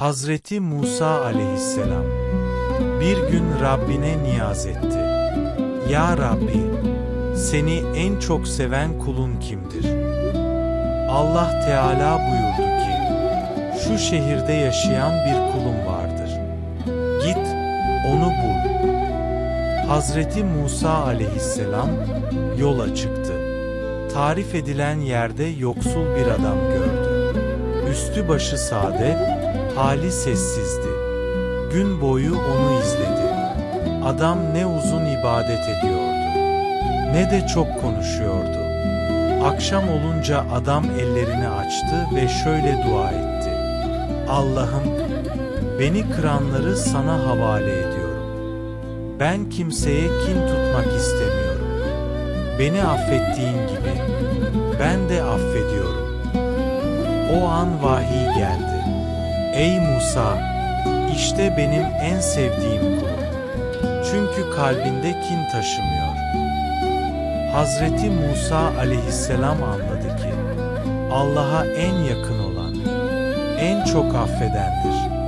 Hazreti Musa aleyhisselam bir gün Rabbine niyaz etti. Ya Rabbi, seni en çok seven kulun kimdir? Allah Teala buyurdu ki, şu şehirde yaşayan bir kulum vardır. Git, onu bul. Hazreti Musa aleyhisselam yola çıktı. Tarif edilen yerde yoksul bir adam gördü. Üstü başı sade, hali sessizdi. Gün boyu onu izledi. Adam ne uzun ibadet ediyordu, ne de çok konuşuyordu. Akşam olunca adam ellerini açtı ve şöyle dua etti. Allah'ım, beni kıranları sana havale ediyorum. Ben kimseye kin tutmak istemiyorum. Beni affettiğin gibi ben de affediyorum. O an vahiy geldi. Ey Musa, işte benim en sevdiğim kulum. Çünkü kalbinde kin taşımıyor. Hazreti Musa aleyhisselam anladı ki Allah'a en yakın olan, en çok affedendir.